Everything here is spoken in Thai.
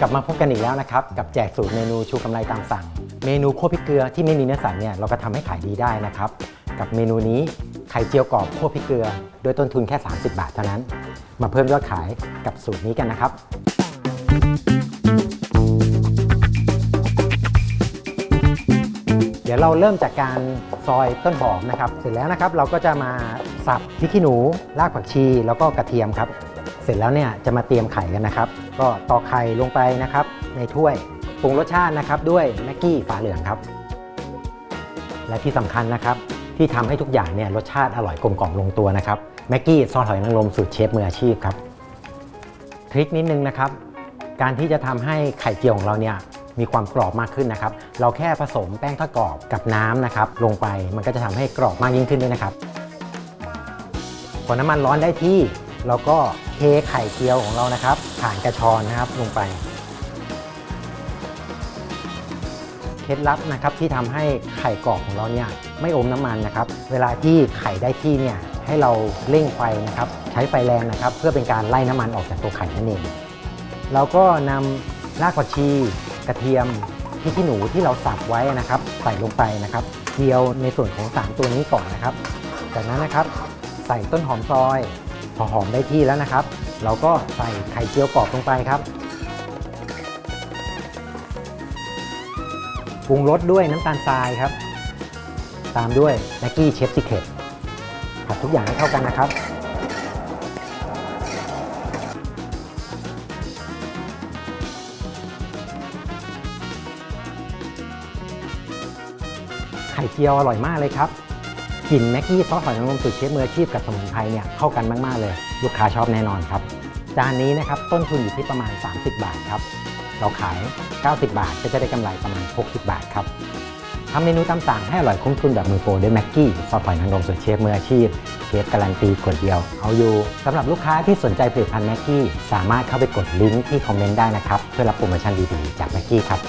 กลับมาพบกันอีกแล้วนะครับ กับแจกสูตรเมนูชูกำไรตามสั่ง เมนูคั่วพริกเกลือที่ไม่มีเนื้อสัตว์เนี่ยเราก็ทำให้ขายดีได้นะครับ กับเมนูนี้ไข่เจียวกรอบคั่วพริกเกลือ โดยต้นทุนแค่ 30 บาทเท่านั้น มาเพิ่มยอดขายกับสูตรนี้กันนะครับเดี๋ยวเราเริ่มจากการซอยต้นหอมนะครับ เสร็จแล้วนะครับเราก็จะมาสับพริกขี้หนูรากผักชี แล้วก็กระเทียมครับ สร็จแล้วเนี่ยจะมาเตรียมไข่กันนะครับ ก็ตอกไข่ลงไปนะครับ ในถ้วยปรุงรสชาตินะครับ ด้วยแม็กกี้ฝาเหลืองครับ และที่สำคัญนะครับ ที่ทำให้ทุกอย่างเนี่ยรสชาติอร่อยกลมกล่อมลงตัวนะครับแม็กกี้ซอสหอยนางรมสูตรเชฟมืออาชีพครับทริคนิดนึงนะครับ การที่จะทำให้ไข่เจียวของเราเนี่ยมีความกรอบมากขึ้นนะครับ เราแค่ผสมแป้งทอดกรอบกับน้ำนะครับ ลงไปมันก็จะทำให้กรอบมากยิ่งขึ้นด้วยนะครับพอน้ำมันร้อนได้ที่ เราก็เทไข่เจียวของเรานะครับ ผ่านกระชอนนะครับลงไป เคล็ดลับนะครับที่ทำให้ไข่กรอบของเราเนี่ยไม่อมน้ำมันนะครับ เวลาที่ไข่ได้ที่เนี่ยให้เราเร่งไฟนะครับ ใช้ไฟแรงนะครับ เพื่อเป็นการไล่น้ำมันออกจากตัวไข่นั่นเองเราก็นำรากผักชี กระเทียมพริกขี้หนูที่เราสับไว้นะครับ ใส่ลงไปนะครับเจียวในส่วนของ3ตัวนี้ก่อนนะครับ จากนั้นนะครับใส่ต้นหอมซอย พอหอมได้ที่แล้วนะครับ เราก็ใส่ไข่เจียวกรอบลงไปครับปรุงรสด้วยน้ำตาลทรายครับ ตามด้วยแม็กกี้เชฟซิเคตผัดทุกอย่างให้เข้ากันนะครับ ไข่เจียวอร่อยมากเลยครับ กลิ่นแม็กกี้ซอสหอยนางรมสูตรเชฟมืออาชีพกับสมุนไพรเนี่ยเข้ากันมาก ๆ เลย ลูกค้าชอบแน่นอนครับ จานนี้นะครับต้นทุนอยู่ที่ประมาณ 30 บาทครับ เราขาย 90 บาทก็จะได้กำไรประมาณ 60 บาทครับทำเมนูตามสั่งให้อร่อยคุ้มทุนแบบมือโปรด้วยแม็กกี้ซอสหอยนางรมสูตรเชฟมืออาชีพ เชฟการันตีขวดเดียวเอาอยู่สำหรับลูกค้าที่สนใจผลิตภัณฑ์แม็กกี้สามารถเข้าไปกดลิงก์ที่คอมเมนต์ได้นะครับเพื่อรับโปรโมชั่นดีๆจากแม็กกี้ครับ